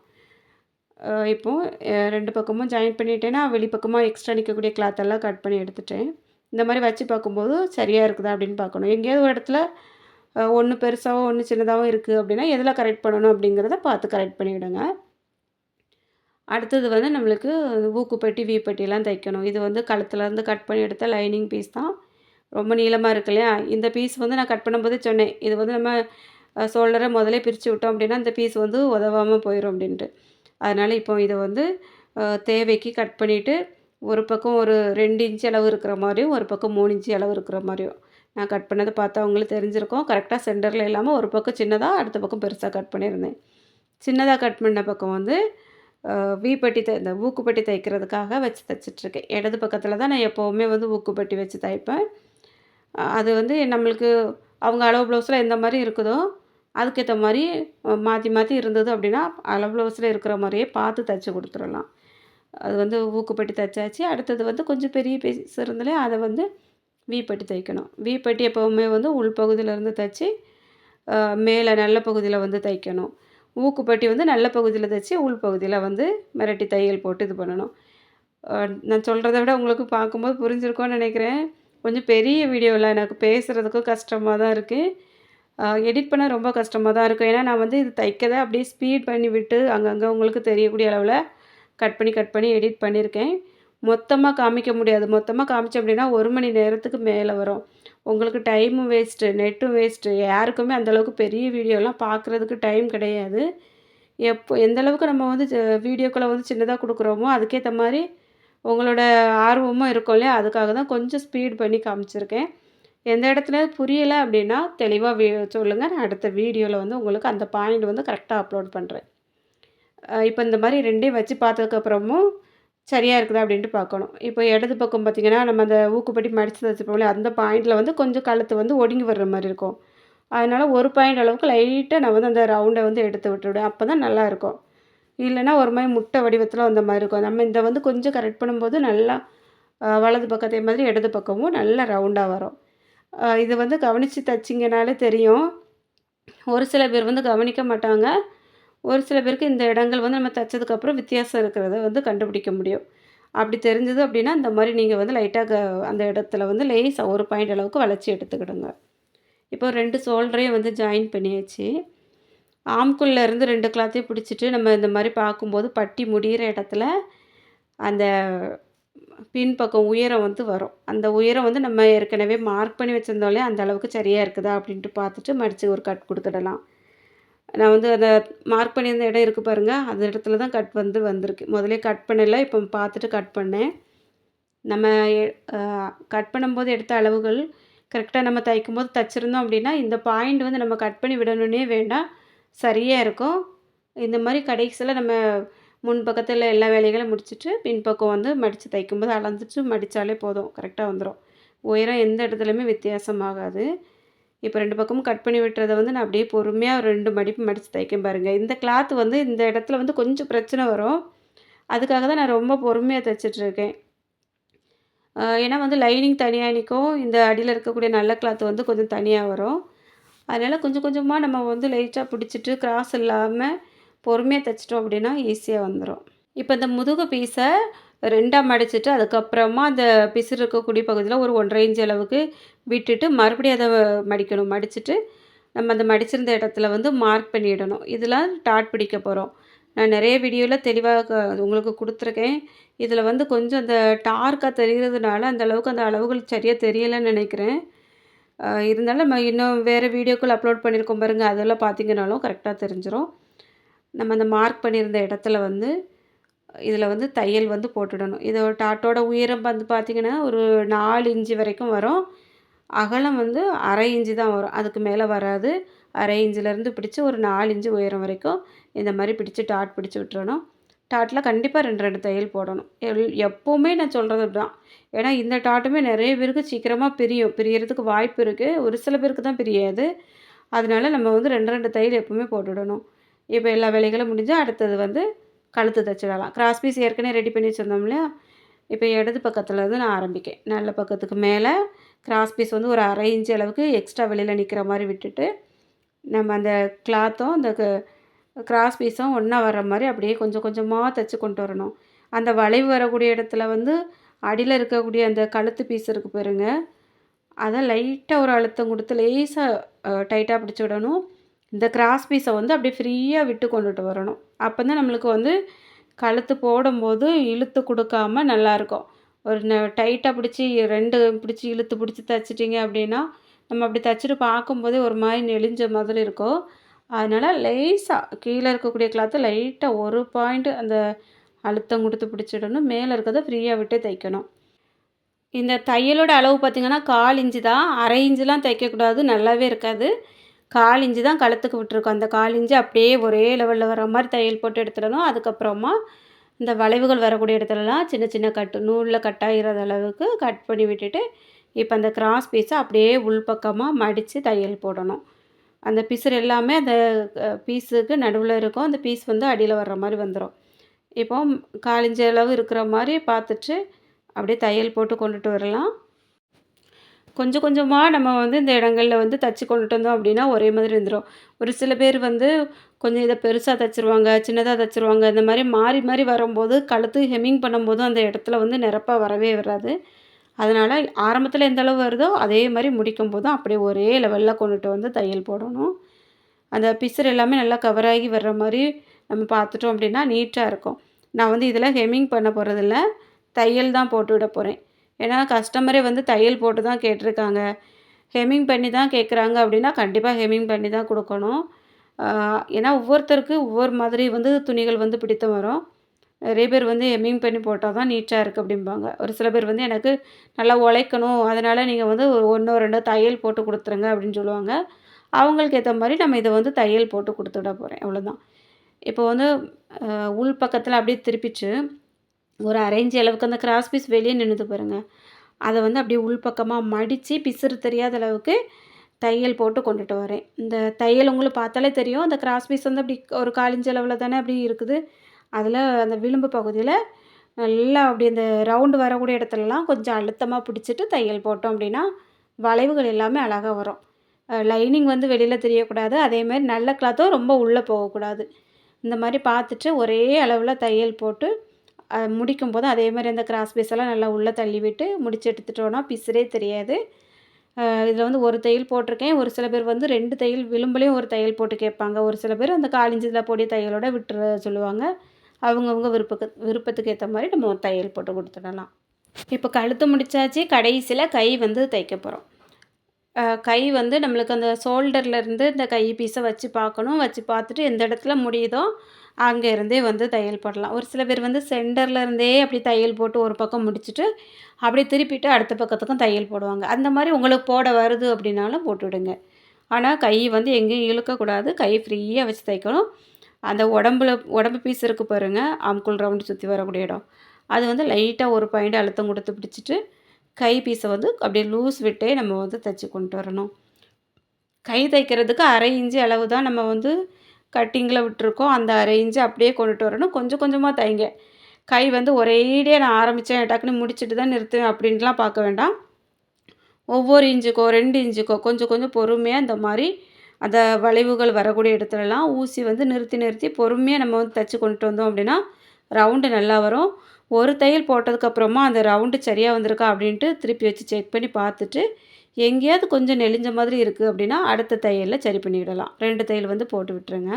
இப்போது ரெண்டு பக்கமும் ஜாயின் பண்ணிட்டேன்னா வெளிப்பக்கமாக எக்ஸ்ட்ரா நிற்கக்கூடிய கிளாத்தெல்லாம் கட் பண்ணி எடுத்துட்டேன். இந்த மாதிரி வச்சு பார்க்கும்போது சரியாக இருக்குதா அப்படின்னு பார்க்கணும். எங்கேயாவது ஒரு இடத்துல ஒன்று பெருசாகவும் ஒன்று சின்னதாகவும் இருக்குது அப்படின்னா எதில் கரெக்ட் பண்ணணும் அப்படிங்கிறத பார்த்து கரெக்ட் பண்ணிவிடுங்க. அடுத்தது வந்து நம்மளுக்கு ஊக்குப்பட்டி வீப்பட்டிலாம் தைக்கணும். இது வந்து கழுத்துலேருந்து கட் பண்ணி எடுத்த லைனிங் பீஸ் தான். ரொம்ப நீளமாக இருக்கு இல்லையா? இந்த பீஸ் வந்து நான் கட் பண்ணும்போதே சொன்னேன். இது வந்து நம்ம ஷோல்டரை முதலே பிரித்து விட்டோம் அப்படின்னா அந்த பீஸ் வந்து உதவாமல் போயிடும் அப்படின்ட்டு. அதனால் இப்போ இதை வந்து தேவைக்கு கட் பண்ணிவிட்டு ஒரு பக்கம் ஒரு ரெண்டு இன்ச்சு அளவு இருக்கிற மாதிரியும் ஒரு பக்கம் மூணு இன்ச்சு அளவு இருக்கிற மாதிரியும். நான் கட் பண்ணதை பார்த்து அவங்களுக்கு தெரிஞ்சிருக்கோம். கரெக்டாக சென்டரில் இல்லாமல் ஒரு பக்கம் சின்னதாக அடுத்த பக்கம் பெருசாக கட் பண்ணியிருந்தேன். சின்னதாக கட் பண்ண பக்கம் வந்து வீப்பட்டி தை இந்த ஊக்குப்பட்டி தைக்கிறதுக்காக வச்சு தைச்சிட்ருக்கேன். இடது பக்கத்தில் தான் நான் எப்போவுமே வந்து ஊக்குப்பட்டி வச்சு தைப்பேன். அது வந்து நம்மளுக்கு அவங்க அளவு ப்ளவுஸில் எந்த மாதிரி இருக்குதோ அதுக்கேற்ற மாதிரி மாற்றி மாற்றி இருந்தது அப்படின்னா அளவு ப்ளவுஸில் இருக்கிற மாதிரியே பார்த்து தைச்சி கொடுத்துடலாம். அது வந்து ஊக்குப்பட்டி தைச்சாச்சு. அடுத்தது வந்து கொஞ்சம் பெரிய பீஸ் இருந்தாலே அதை வந்து வீப்பட்டி தைக்கணும். வீப்பட்டி எப்போவுமே வந்து உள்பகுதியிலேருந்து தைச்சி மேலே நல்ல பகுதியில் வந்து தைக்கணும். ஊக்குப்பட்டி வந்து நல்ல பகுதியில் தைச்சி உள் பகுதியில் வந்து மிரட்டி தையல் போட்டு இது பண்ணணும். நான் சொல்கிறத விட உங்களுக்கு பார்க்கும்போது புரிஞ்சிருக்கோன்னு நினைக்கிறேன். கொஞ்சம் பெரிய வீடியோவில் எனக்கு பேசுகிறதுக்கும் கஷ்டமாக தான் இருக்குது எடிட் பண்ண ரொம்ப கஷ்டமாக தான் இருக்கும். ஏன்னா நான் வந்து இது தைக்கதை அப்படியே ஸ்பீட் பண்ணி விட்டு அங்கங்கே உங்களுக்கு தெரியக்கூடிய அளவில் கட் பண்ணி கட் பண்ணி எடிட் பண்ணியிருக்கேன். மொத்தமாக காமிக்க முடியாது. மொத்தமாக காமிச்சோம் அப்படின்னா ஒரு மணி நேரத்துக்கு மேலே வரும். உங்களுக்கு டைமும் வேஸ்ட்டு நெட்டும் வேஸ்ட்டு யாருக்குமே அந்தளவுக்கு பெரிய வீடியோலாம் பார்க்குறதுக்கு டைம் கிடையாது. எப்போ எந்தளவுக்கு நம்ம வந்து வீடியோக்களை வந்து சின்னதாக கொடுக்குறோமோ அதுக்கேற்ற மாதிரி உங்களோட ஆர்வமும் இருக்கும் இல்லையா? அதுக்காக தான் கொஞ்சம் ஸ்பீட் பண்ணி காமிச்சிருக்கேன். எந்த இடத்துல புரியலை அப்படின்னா தெளிவாக வீ சொல்லுங்கள் நான் அடுத்த வீடியோவில் வந்து உங்களுக்கு அந்த பாயிண்ட் வந்து கரெக்டாக அப்லோட் பண்ணுறேன் இப்போ இந்த மாதிரி ரெண்டையும் வச்சு பார்த்ததுக்கப்புறமும் சரியாக இருக்குதா அப்படின்ட்டு பார்க்கணும். இப்போ இடது பக்கம் பார்த்திங்கன்னா நம்ம அந்த ஊக்குப்படி மடித்து வச்சுப்போம்ல அந்த பாயிண்டில் வந்து கொஞ்சம் கழுத்து வந்து ஒடுங்கி வர்ற மாதிரி இருக்கும். அதனால் ஒரு பாயிண்ட் அளவுக்கு லைட்டாக நான் வந்து அந்த ரவுண்டை வந்து எடுத்து விட்டுவிடுவேன் அப்போ தான் நல்லாயிருக்கும் இல்லைன்னா ஒரு மாதிரி முட்டை வடிவத்தில் வந்த மாதிரி இருக்கும். நம்ம இந்த வந்து கொஞ்சம் கரெக்ட் பண்ணும்போது நல்லா வலது பக்கத்தே மாதிரி இடது பக்கமும் நல்லா ரவுண்டாக வரும். இதை வந்து கவனித்து தைச்சிங்கனாலே தெரியும். ஒரு சில பேர் வந்து கவனிக்க மாட்டாங்க. ஒரு சில பேருக்கு இந்த இடங்கள் வந்து நம்ம தைச்சதுக்கப்புறம் வித்தியாசம் இருக்கிறத வந்து கண்டுபிடிக்க முடியும். அப்படி தெரிஞ்சது அப்படின்னா இந்த மாதிரி நீங்கள் வந்து லைட்டாக அந்த இடத்துல வந்து லேஸாக ஒரு பாயிண்ட் அளவுக்கு வளைச்சி எடுத்துக்கிடுங்க. இப்போ ரெண்டு சோல்டரையும் வந்து ஜாயின் பண்ணியாச்சு. இருந்து ரெண்டு கிளாத்தையும் பிடிச்சிட்டு நம்ம இந்த மாதிரி பார்க்கும்போது பட்டி முடிகிற இடத்துல அந்த பின்பக்கம் உயரம் வந்து வரும். அந்த உயரம் வந்து நம்ம ஏற்கனவே மார்க் பண்ணி வச்சுருந்தோம்லே அந்த அளவுக்கு சரியாக இருக்குதா அப்படின்ட்டு பார்த்துட்டு மடித்து ஒரு கட் கொடுத்துடலாம். நான் வந்து அந்த மார்க் பண்ணியிருந்த இடம் இருக்குது பாருங்கள் அந்த இடத்துல தான் கட் வந்து வந்திருக்கு. முதலே கட் பண்ணல இப்போ பார்த்துட்டு கட் பண்ணேன். நம்ம கட் பண்ணும்போது எடுத்த அளவுகள் கரெக்டாக நம்ம தைக்கும் போது தைச்சிருந்தோம் அப்படின்னா இந்த பாயிண்ட் வந்து நம்ம கட் பண்ணி விடணுன்னே வேண்டாம் சரியாக இருக்கும். இந்த மாதிரி கடைசியில் நம்ம முன் பக்கத்தில் எல்லா வேலைகளும் முடிச்சுட்டு பின்பக்கம் வந்து மடித்து தைக்கும்போது அளந்துட்டு மடித்தாலே போதும். கரெக்டாக வந்துடும் உயரம் எந்த இடத்துலையுமே வித்தியாசமாகாது. இப்போ ரெண்டு பக்கமும் கட் பண்ணி விட்டுறதை வந்து நான் அப்படியே பொறுமையாக ஒரு ரெண்டு மடிப்பு மடித்து தைக்கும் பாருங்கள் இந்த கிளாத் வந்து இந்த இடத்துல வந்து கொஞ்சம் பிரச்சனை வரும். அதுக்காக தான் நான் ரொம்ப பொறுமையாக தைச்சிட்ருக்கேன் ஏன்னா வந்து லைனிங் தனியாக நிற்கும் இந்த அடியில் இருக்கக்கூடிய நல்ல கிளாத் வந்து கொஞ்சம் தனியாக வரும். அதனால் கொஞ்சம் கொஞ்சமாக நம்ம வந்து லைட்டாக பிடிச்சிட்டு கிராஸ் இல்லாமல் பொறுமையாக தைச்சிட்டோம் அப்படின்னா ஈஸியாக வந்துடும் இப்போ இந்த முதுகு பீஸை ரெண்டாக மடிச்சுட்டு அதுக்கப்புறமா அந்த பிசுறு இருக்கக்கூடிய பகுதியில் ஒரு ஒன்றரை இன்ச் அளவுக்கு விட்டுட்டு மறுபடியும் அதை மடிக்கணும். மடிச்சுட்டு நம்ம அந்த மடிச்சிருந்த இடத்துல வந்து மார்க் பண்ணிடணும். இதெல்லாம் டாட் பிடிக்க போகிறோம் நான் நிறைய வீடியோவில் தெளிவாக உங்களுக்கு கொடுத்துருக்கேன். இதில் வந்து கொஞ்சம் அந்த டார்க்காக தெரிகிறதுனால அந்த அளவுக்கு அந்த அளவுகள் சரியாக தெரியலைன்னு நினைக்கிறேன். இருந்தாலும் நம்ம இன்னும் வேறு வீடியோக்கள் அப்லோட் பண்ணியிருக்கோம் பாருங்கள் அதெல்லாம் பார்த்தீங்கனாலும் கரெக்டாக தெரிஞ்சிடும் நம்ம அந்த மார்க் பண்ணியிருந்த இடத்துல வந்து இதில் வந்து தையல் வந்து போட்டுடணும். இதோட டாட்டோட உயரம் வந்து பார்த்திங்கன்னா ஒரு நாலு இன்ச்சு வரைக்கும் வரும். அகலம் வந்து அரை இன்ச்சு தான் வரும். அதுக்கு மேலே வராது. அரை இன்ச்சிலேருந்து பிடிச்சி ஒரு நாலு இன்ச்சு உயரம் வரைக்கும் இந்த மாதிரி பிடிச்சி டாட் பிடிச்சி விட்டுறணும். டாட்டில் கண்டிப்பாக ரெண்டு ரெண்டு தையல் போடணும். எல் எப்போவுமே நான் சொல்கிறது தான் ஏன்னா இந்த டாட்டுமே நிறைய பேருக்கு சீக்கிரமாக பிரியும். பிரியறதுக்கு வாய்ப்பு இருக்குது ஒரு சில பேருக்கு தான் பிரியாது. அதனால நம்ம வந்து ரெண்டு ரெண்டு தையல் எப்போவுமே போட்டுவிடணும் இப்போ எல்லா வேலைகளும் முடிஞ்சு அடுத்தது வந்து கழுத்து தைச்சிடலாம் கிராஸ் பீஸ் ஏற்கனவே ரெடி பண்ணி வச்சுருந்தோம் இல்லையா? இப்போ இடது பக்கத்தில் இருந்து நான் ஆரம்பிக்கேன். நல்ல பக்கத்துக்கு மேலே கிராஸ் பீஸ் வந்து ஒரு அரை இன்ச்சு அளவுக்கு எக்ஸ்ட்ரா வெளியில் நிற்கிற மாதிரி விட்டுட்டு நம்ம அந்த கிளாத்தும் அந்த கிராஸ் பீஸும் ஒன்றா வர்ற மாதிரி அப்படியே கொஞ்சம் கொஞ்சமாக தைச்சி கொண்டு வரணும். அந்த வளைவு வரக்கூடிய இடத்துல வந்து அடியில் இருக்கக்கூடிய அந்த கழுத்து பீஸ் இருக்குது பாருங்க. அதை லைட்டாக ஒரு அழுத்தம் கொடுத்து லேசாக டைட்டாக பிடிச்சி விடணும். இந்த கிராஸ் பீஸை வந்து அப்படியே ஃப்ரீயாக விட்டு கொண்டுட்டு வரணும். அப்போ தான் நம்மளுக்கு வந்து கழுத்து போடும்போது இழுத்து கொடுக்காம நல்லாயிருக்கும் ஒரு டைட்டாக பிடிச்சி ரெண்டு பிடிச்சி இழுத்து பிடிச்சி தைச்சிட்டிங்க அப்படின்னா நம்ம அப்படி தைச்சிட்டு பார்க்கும்போதே ஒரு மாதிரி நெளிஞ்ச மாதிரி இருக்கும். அதனால் லேசாக கீழே இருக்கக்கூடிய கிளாத்து லைட்டாக ஒரு பாயிண்ட் அந்த அழுத்தம் கொடுத்து பிடிச்சிடணும். மேலே இருக்கிறத ஃப்ரீயாக விட்டு தைக்கணும். இந்த தையலோட அளவு பார்த்திங்கன்னா கால் இன்ச்சு தான். அரை இன்ச்சுலாம் தைக்கக்கூடாது. நல்லாவே இருக்காது. கால் இஞ்சி தான் கழுத்துக்கு விட்டுருக்கோம். அந்த கால் இஞ்சி அப்படியே ஒரே லெவலில் வர மாதிரி தையல் போட்டு எடுத்துடணும். அதுக்கப்புறமா இந்த வளைவுகள் வரக்கூடிய இடத்துலலாம் சின்ன சின்ன கட்டு நூலில் கட்டாகிற அளவுக்கு கட் பண்ணி விட்டுட்டு இப்போ அந்த கிராஸ் பீஸை அப்படியே உள்பக்கமாக மடித்து தையல் போடணும். அந்த பீஸர் எல்லாமே அந்த பீஸுக்கு நடுவில் இருக்கும். அந்த பீஸ் வந்து அடியில் வர்ற மாதிரி வந்துடும் இப்போ காலிஞ்ச அளவு இருக்கிற மாதிரி பார்த்துட்டு அப்படியே தையல் போட்டு கொண்டுட்டு வரலாம். கொஞ்சம் கொஞ்சமாக நம்ம வந்து இந்த இடங்களில் வந்து தச்சு கொண்டுட்டு வந்தோம் அப்படின்னா ஒரே மாதிரி இருந்துடும் ஒரு சில பேர் வந்து கொஞ்சம் இதை பெருசாக தைச்சிருவாங்க சின்னதாக தைச்சிருவாங்க இந்த மாதிரி மாறி மாறி வரும்போது கழுத்து ஹெம்மிங் பண்ணும்போதும் அந்த இடத்துல வந்து நிரப்பாக வரவே வராது. அதனால் ஆரம்பத்தில் எந்த அளவு வருதோ அதே மாதிரி முடிக்கும் போதும் அப்படியே ஒரே லெவலில் கொண்டுட்டு வந்து தையல் போடணும். அந்த பிசர் எல்லாமே நல்லா கவர் ஆகி வர்ற மாதிரி நம்ம பார்த்துட்டோம் அப்படின்னா நீட்டாக இருக்கும். நான் வந்து இதில் ஹெம்மிங் பண்ண போகிறதில்ல தையல் தான் போட்டு விட போகிறேன் ஏன்னா கஸ்டமரே வந்து தையல் போட்டு தான் கேட்டிருக்காங்க. ஹெம்மிங் பண்ணி தான் கேட்குறாங்க அப்படின்னா கண்டிப்பாக ஹெம்மிங் பண்ணி தான் கொடுக்கணும். ஏன்னா ஒவ்வொருத்தருக்கு ஒவ்வொரு மாதிரி வந்து துணிகள் வந்து பிடித்து வரும். நிறைய பேர் வந்து ஹெம்மிங் பண்ணி போட்டால் தான் நீட்டாக இருக்குது அப்படிம்பாங்க. ஒரு சில பேர் வந்து எனக்கு நல்லா உழைக்கணும் அதனால் நீங்கள் வந்து ஒரு ஒன்றோ ரெண்டோ தையல் போட்டு கொடுத்துருங்க அப்படின்னு சொல்லுவாங்க. அவங்களுக்கு ஏற்ற மாதிரி நம்ம இதை வந்து தையல் போட்டு கொடுத்துட போகிறேன் அவ்வளோதான் இப்போ வந்து உள் பக்கத்தில் அப்படியே திருப்பிச்சு ஒரு அரைஞ்சி அளவுக்கு அந்த கிராஸ் பீஸ் வெளியே நின்றுது பாருங்கள் அதை வந்து அப்படியே உள்பக்கமாக மடித்து பிசுறு தெரியாத அளவுக்கு தையல் போட்டு கொண்டுட்டு வரேன். இந்த தையல் உங்களுக்கு பார்த்தாலே தெரியும். அந்த கிராஸ் பீஸ் வந்து அப்படி ஒரு காலிஞ்ச அளவில் தானே அப்படி இருக்குது. அதில் அந்த விளிம்பு பகுதியில் நல்லா அப்படி அந்த ரவுண்டு வரக்கூடிய இடத்துலலாம் கொஞ்சம் அழுத்தமாக பிடிச்சிட்டு தையல் போட்டோம் அப்படின்னா வளைவுகள் எல்லாமே அழகாக வரும். லைனிங் வந்து வெளியில் தெரியக்கூடாது. அதேமாதிரி நல்ல கிளாத்தும் ரொம்ப உள்ளே போகக்கூடாது. இந்த மாதிரி பார்த்துட்டு ஒரே அளவில் தையல் போட்டு முடிக்கும் போது அதே மாதிரி அந்த கிராஸ் பீஸ் எல்லாம் நல்லா உள்ளே தள்ளி விட்டு முடிச்சு எடுத்துட்டோன்னா பிசுறே தெரியாது. இதில் வந்து ஒரு தையல் போட்டிருக்கேன். ஒரு சில பேர் வந்து ரெண்டு தையல் விளிம்புலேயும் ஒரு தையல் போட்டு கேட்பாங்க. ஒரு சில பேர் அந்த காலிஞ்சில் பொடி தையலோட விட்டுற சொல்லுவாங்க. அவங்கவுங்க விருப்பக்கு விருப்பத்துக்கு ஏற்ற மாதிரி நம்ம தையல் போட்டு கொடுத்துடலாம். இப்போ கழுத்து முடித்தாச்சு கடைசியில் கை வந்து தைக்க போகிறோம் கை வந்து நம்மளுக்கு அந்த ஷோல்டர்லேருந்து இந்த கை பீஸை வச்சு பார்க்கணும். வச்சு பார்த்துட்டு எந்த இடத்துல முடியுதோ அங்கேருந்தே வந்து தையல் போடலாம். ஒரு சில பேர் வந்து சென்டர்லேருந்தே அப்படி தையல் போட்டு ஒரு பக்கம் முடிச்சுட்டு அப்படியே திருப்பிட்டு அடுத்த பக்கத்துக்கும் தையல் போடுவாங்க. அந்த மாதிரி உங்களுக்கு போட வருது அப்படின்னாலும் போட்டுவிடுங்க. ஆனால் கை வந்து எங்கேயும் இழுக்கக்கூடாது. கை ஃப்ரீயாக வச்சு தைக்கணும். அந்த உடம்புல உடம்பு பீஸ் இருக்குது பாருங்கள் ஆம்குள் ரவுண்டு சுற்றி வரக்கூடிய இடம். அது வந்து லைட்டாக ஒரு பாயிண்ட் அழுத்தம் கொடுத்து பிடிச்சிட்டு கை பீஸை வந்து அப்படியே லூஸ் விட்டே நம்ம வந்து தைச்சி கொண்டு வரணும். கை தைக்கிறதுக்கு அரை இன்ச்சு அளவு தான் நம்ம வந்து கட்டிங்கில் விட்டுருக்கோம். அந்த அரை அப்படியே கொண்டுட்டு வரணும். கொஞ்சம் கொஞ்சமாக தைங்க கை வந்து ஒரேடியாக நான் ஆரம்பித்தேன் டக்குன்னு முடிச்சுட்டு தான் நிறுத்துவேன் அப்படின்ட்டுலாம் பார்க்க வேண்டாம். ஒவ்வொரு இன்ச்சுக்கோ ரெண்டு இன்ச்சுக்கோ கொஞ்சம் கொஞ்சம் பொறுமையாக இந்த மாதிரி அந்த வளைவுகள் வரக்கூடிய இடத்துலலாம் ஊசி வந்து நிறுத்தி நிறுத்தி பொறுமையாக நம்ம வந்து தைச்சி கொண்டுட்டு வந்தோம் அப்படின்னா ரவுண்டு நல்லா வரும். ஒரு தையல் போட்டதுக்கப்புறமா அந்த ரவுண்டு சரியாக வந்திருக்கா அப்படின்ட்டு திருப்பி வச்சு செக் பண்ணி பார்த்துட்டு எங்கேயாவது கொஞ்சம் நெளிஞ்ச மாதிரி இருக்குது அப்படின்னா அடுத்த தையலில் சரி பண்ணிவிடலாம் ரெண்டு தையல் வந்து போட்டு விட்டுருங்க.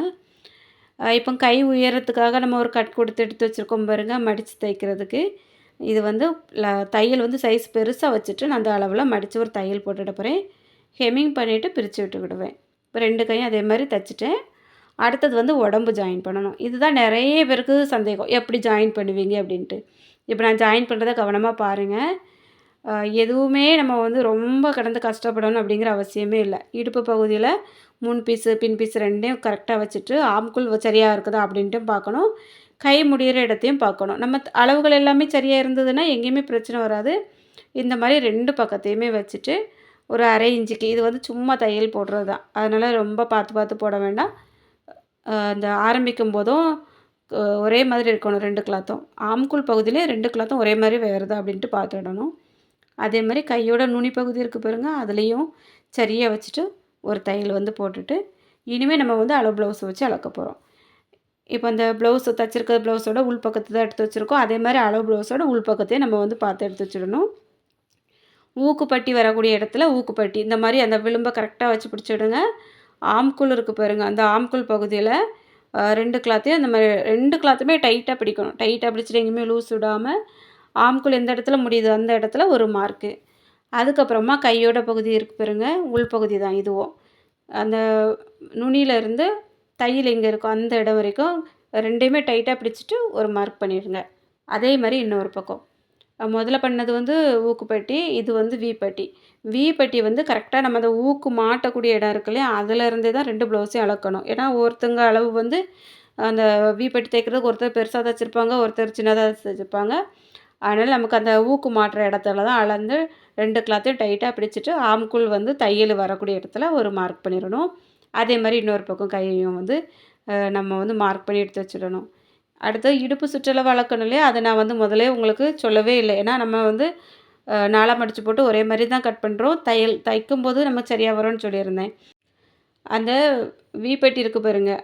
இப்போ கை உயரத்துக்காக நம்ம ஒரு கட் கொடுத்து எடுத்து வச்சுருக்கோம் பாருங்கள் மடித்து தைக்கிறதுக்கு. இது வந்து தையல் வந்து சைஸ் பெருசாக வச்சுட்டு நான் அந்த அளவில் மடித்து ஒரு தையல் போட்டுட போகிறேன் ஹெமிங் பண்ணிவிட்டு பிரித்து விட்டுக்கிடுவேன். இப்போ ரெண்டு கையும் அதே மாதிரி தைச்சிட்டேன். அடுத்தது வந்து உடம்பு ஜாயின் பண்ணணும். இதுதான் நிறைய பேருக்கு சந்தேகம். எப்படி ஜாயின் பண்ணுவீங்க அப்படின்ட்டு. இப்போ நான் ஜாயின் பண்ணுறத கவனமாக பாருங்கள் எதுவுமே நம்ம வந்து ரொம்ப கடந்து கஷ்டப்படணும் அப்படிங்கிற அவசியமே இல்லை. இடுப்பு பகுதியில் முன் பீஸு பின் பீஸ் ரெண்டையும் கரெக்டாக வச்சுட்டு ஆம்குள் சரியாக இருக்குதா அப்படின்ட்டு பார்க்கணும். கை முடிகிற இடத்தையும் பார்க்கணும். நம்ம அளவுகள் எல்லாமே சரியாக இருந்ததுன்னா எங்கேயுமே பிரச்சனை வராது. இந்த மாதிரி ரெண்டு பக்கத்தையுமே வச்சுட்டு ஒரு அரை இஞ்சிக்கு இது வந்து சும்மா தையல் போடுறது தான். அதனால் ரொம்ப பார்த்து பார்த்து போட வேண்டாம். இந்த ஆரம்பிக்கும் போதும் ஒரே மாதிரி இருக்கணும் ரெண்டு கிளாத்தும் ஆம்குள் பகுதியிலே ரெண்டு கிளாத்தும் ஒரே மாதிரி வேறுதா அப்படின்ட்டு பார்த்துடணும். அதே மாதிரி கையோட நுனி பகுதி இருக்குது பாருங்கள் அதுலேயும் சரியாக வச்சுட்டு ஒரு தையல் வந்து போட்டுட்டு இனிமேல் நம்ம வந்து அளவு ப்ளவுஸ் வச்சு அளக்க போகிறோம் இப்போ அந்த ப்ளவுஸ் தச்சிருக்கிற ப்ளவுஸோட உள் பக்கத்தை தான் எடுத்து வச்சுருக்கோம். அதே மாதிரி அளவு ப்ளவுஸோட உள் பக்கத்தையும் நம்ம வந்து பார்த்து எடுத்து வச்சிடணும். ஊக்குப்பட்டி வரக்கூடிய இடத்துல ஊக்குப்பட்டி இந்த மாதிரி அந்த விளிம்பை கரெக்டாக வச்சு பிடிச்சிடுங்க. ஆம்குள் இருக்குது பாருங்கள் அந்த ஆம்குள் பகுதியில் ரெண்டு கிளாத்தையும் அந்த மாதிரி ரெண்டு கிளாத்துமே டைட்டாக பிடிக்கணும். டைட்டாக பிடிச்சிட்டு எங்கேயுமே லூஸ் விடாமல் ஆம்குள் எந்த இடத்துல முடியுது அந்த இடத்துல ஒரு மார்க்கு அதுக்கப்புறமா கையோட பகுதி இருக்கு பாருங்க உள்பகுதி தான் இதுவும் அந்த நுனியிலேருந்து தையல் எங்கே இருக்கோ அந்த இடம் வரைக்கும் ரெண்டையுமே டைட்டாக பிடிச்சிட்டு ஒரு மார்க் பண்ணிடுங்க. அதே மாதிரி இன்னொரு பக்கம். முதல்ல பண்ணது வந்து ஊக்குப்பட்டி இது வந்து வீப்பட்டி. வீப்பட்டி வந்து கரெக்டாக நம்ம அந்த ஊக்கு மாட்டக்கூடிய இடம் இருக்கு இல்லையா அதிலருந்தே தான் ரெண்டு ப்ளவுஸையும் அளக்கணும். ஏன்னா ஒருத்தங்க அளவு வந்து அந்த வீப்பட்டி தைக்கிறதுக்கு ஒருத்தர் பெருசாக தைச்சிருப்பாங்க ஒருத்தர் சின்னதாக தைச்சிருப்பாங்க. அதனால் நமக்கு அந்த ஊக்கு மாட்டுற இடத்துல தான் அளந்து ரெண்டு கிளாத்தையும் டைட்டாக பிடிச்சிட்டு ஆம்குள் வந்து தையல் வரக்கூடிய இடத்துல ஒரு மார்க் பண்ணிடணும். அதே மாதிரி இன்னொரு பக்கம் கையையும் வந்து நம்ம வந்து மார்க் பண்ணி எடுத்து வச்சிடணும். அடுத்து இடுப்பு சுற்றளவு வளர்க்கணும் இல்லையா? அதை நான் வந்து முதலே உங்களுக்கு சொல்லவே இல்லை. ஏன்னா நம்ம வந்து நாளாக மடித்து போட்டு ஒரே மாதிரி தான் கட் பண்ணுறோம் தையல் தைக்கும்போது நமக்கு சரியாக வரும்னு சொல்லியிருந்தேன். அந்த வீப்பெட்டி இருக்குது பாருங்கள்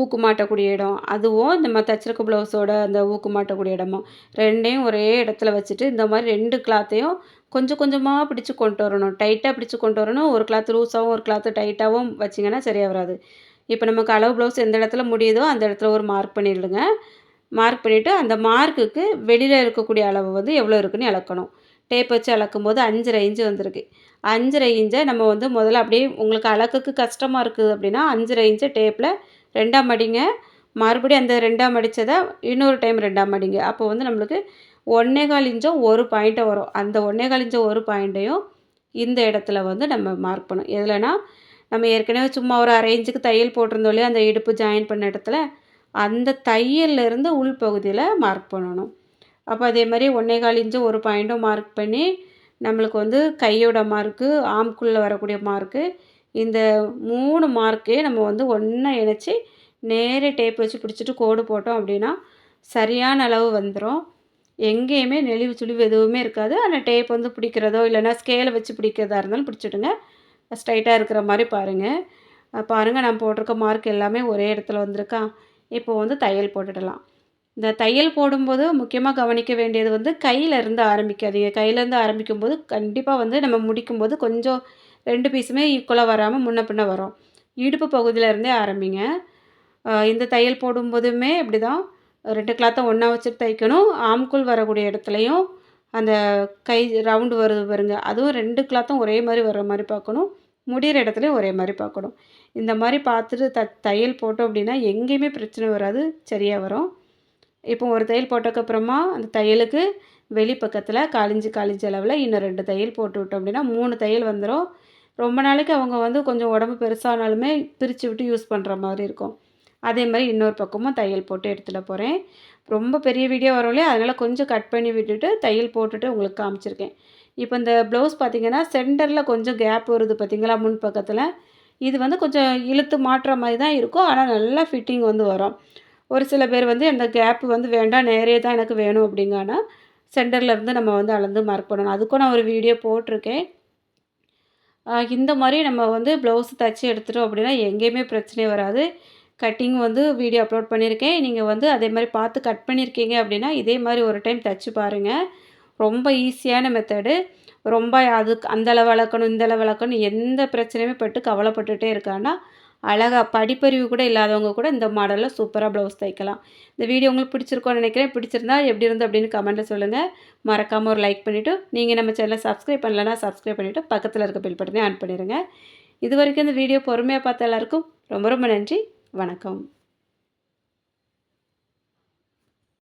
ஊக்கு மாட்டக்கூடிய இடம். அதுவும் நம்ம தச்சிருக்க ப்ளவுஸோட அந்த ஊக்கு மாட்டக்கூடிய இடமும். ரெண்டையும் ஒரே இடத்துல வச்சுட்டு இந்த மாதிரி ரெண்டு கிளாத்தையும் கொஞ்சம் கொஞ்சமாக பிடிச்சி கொண்டு வரணும். டைட்டாக பிடிச்சி கொண்டு வரணும். ஒரு கிளாத் லூஸாகவும் ஒரு கிளாத்து டைட்டாகவும் வச்சிங்கன்னா சரியாக வராது இப்போ நமக்கு அளவு ப்ளவுஸ் எந்த இடத்துல முடியுதோ அந்த இடத்துல ஒரு மார்க் பண்ணிடுங்க. மார்க் பண்ணிவிட்டு அந்த மார்க்குக்கு வெளியில் இருக்கக்கூடிய அளவு வந்து எவ்வளோ இருக்குன்னு இழக்கணும் டேப் வச்சு அளக்கும் போது அஞ்சரை இன்ச்சு வந்திருக்கு. அஞ்சரை இன்ச்சை நம்ம வந்து முதல்ல அப்படியே உங்களுக்கு அளக்குக்கு கஷ்டமாக இருக்குது அப்படின்னா அஞ்சரை இன்ச்சை டேப்பில் ரெண்டாம் மடிங்க மறுபடியும் அந்த ரெண்டாம் அடித்ததை இன்னொரு டைம் ரெண்டாம் மடிங்க அப்போ வந்து நம்மளுக்கு ஒன்றே கால் இன்ச்சும் ஒரு பாயிண்ட்டை வரும். அந்த ஒன்றே கால் இன்ச்சும் ஒரு பாயிண்ட்டையும் இந்த இடத்துல வந்து நம்ம மார்க் பண்ணணும். எதுலனா நம்ம ஏற்கனவே சும்மா ஒரு அரை இன்ச்சுக்கு தையல் போட்டிருந்தோம் இல்லையா? அந்த இடுப்பு ஜாயின் பண்ண இடத்துல. அந்த தையல்லேருந்து உள் பகுதியில் மார்க் பண்ணணும். அப்போ அதே மாதிரி ஒன்றே கால் இன்ச்சு ஒரு பாயிண்ட்டும் மார்க் பண்ணி நம்மளுக்கு வந்து கையோட மார்க்கு ஆம்குள்ளே வரக்கூடிய மார்க்கு இந்த மூணு மார்க்கே நம்ம வந்து ஒன்றா இணைச்சி நேரே டேப் வச்சு பிடிச்சிட்டு கோடு போட்டோம் அப்படின்னா சரியான அளவு வந்துடும் எங்கேயுமே நெளிவு சுழிவு எதுவுமே இருக்காது. ஆனால் டேப் வந்து பிடிக்கிறதோ இல்லைனா ஸ்கேலை வச்சு பிடிக்கிறதா இருந்தாலும் பிடிச்சிடுங்க. ஸ்ட்ரைட்டாக இருக்கிற மாதிரி பாருங்கள் பாருங்கள் நான் போட்டிருக்க மார்க் எல்லாமே ஒரே இடத்துல வந்திருக்கா? இப்போ வந்து தையல் போட்டுடலாம். இந்த தையல் போடும்போது முக்கியமாக கவனிக்க வேண்டியது வந்து கையிலேருந்து ஆரம்பிக்காதீங்க. கையிலேருந்து ஆரம்பிக்கும்போது கண்டிப்பாக வந்து நம்ம முடிக்கும்போது கொஞ்சம் ரெண்டு பீஸுமே ஈக்குவலாக வராமல் முன்ன பின்ன வரும். இடுப்பு பகுதியிலேருந்தே ஆரம்பிங்க. இந்த தையல் போடும்போதுமே இப்படி தான் ரெண்டு கிளாத்தை ஒன்றா வச்சுட்டு தைக்கணும். ஆம்குள் வரக்கூடிய இடத்துலையும் அந்த கை ரவுண்டு வருது பாருங்க அதுவும் ரெண்டு கிளாத்தும் ஒரே மாதிரி வர மாதிரி பார்க்கணும். முடிகிற இடத்துலையும் ஒரே மாதிரி பார்க்கணும். இந்த மாதிரி பார்த்துட்டு த தையல் போட்டோம் அப்படின்னா எங்கேயுமே பிரச்சனை வராது. சரியாக வரும். இப்போ ஒரு தையல் போட்டதுக்கப்புறமா அந்த தையலுக்கு வெளிப்பக்கத்தில் காலிஞ்சு காலிஞ்சு அளவில் இன்னும் ரெண்டு தையல் போட்டு விட்டோம் அப்படின்னா மூணு தையல் வந்துடும் ரொம்ப நாளைக்கு அவங்க வந்து கொஞ்சம் உடம்பு பெருசானாலுமே பிரித்து விட்டு யூஸ் பண்ணுற மாதிரி இருக்கும். அதே மாதிரி இன்னொரு பக்கமும் தையல் போட்டு எடுத்துகிட்டு போகிறேன் ரொம்ப பெரிய வீடியோ வரும் இல்லையா? அதனால் கொஞ்சம் கட் பண்ணி விட்டுட்டு தையல் போட்டுட்டு உங்களுக்கு காமிச்சிருக்கேன். இப்போ இந்த ப்ளவுஸ் பார்த்திங்கன்னா சென்டரில் கொஞ்சம் கேப் வருது பார்த்திங்களா முன் பக்கத்தில். இது வந்து கொஞ்சம் இழுத்து மாட்டுற மாதிரி தான் இருக்கும். ஆனால் நல்லா ஃபிட்டிங் வந்து வரும். ஒரு சில பேர் வந்து அந்த கேப்பு வந்து வேண்டாம் நேரே தான் எனக்கு வேணும் அப்படிங்கன்னா சென்டரில் இருந்து நம்ம வந்து அளந்து மார்க் பண்ணணும். அதுக்கும் நான் ஒரு வீடியோ போட்டிருக்கேன். இந்த மாதிரி நம்ம வந்து ப்ளவுஸ் தைச்சி எடுத்துட்டோம் அப்படின்னா எங்கேயுமே பிரச்சனை வராது. கட்டிங் வந்து வீடியோ அப்லோட் பண்ணியிருக்கேன். நீங்கள் வந்து அதே மாதிரி பார்த்து கட் பண்ணியிருக்கீங்க அப்படின்னா இதே மாதிரி ஒரு டைம் தைச்சி பாருங்கள் ரொம்ப ஈஸியான மெத்தடு ரொம்ப அதுக்கு அந்த அளவு வளர்க்கணும் இந்த அளவு வளர்க்கணும் எந்த பிரச்சனையுமே பட்டு கவலைப்பட்டுகிட்டே இருக்கான்னா அழகாக படிப்பறிவு கூட இல்லாதவங்க கூட இந்த மாடலில் சூப்பராக ப்ளவுஸ் தைக்கலாம். இந்த வீடியோ உங்களுக்கு பிடிச்சிருக்கோன்னு நினைக்கிறேன். பிடிச்சிருந்தா எப்படி இருந்து அப்படின்னு கமெண்ட்டில் சொல்லுங்கள் மறக்காமல் ஒரு லைக் பண்ணிவிட்டு நீங்கள் நம்ம சேனலை சப்ஸ்கிரைப் பண்ணலன்னா சப்ஸ்கிரைப் பண்ணிவிட்டு பக்கத்தில் இருக்க பில் பட்டனே ஆன் பண்ணிடுங்க இது வரைக்கும் இந்த வீடியோ பொறுமையாக பார்த்த எல்லாருக்கும் ரொம்ப ரொம்ப நன்றி. வணக்கம்.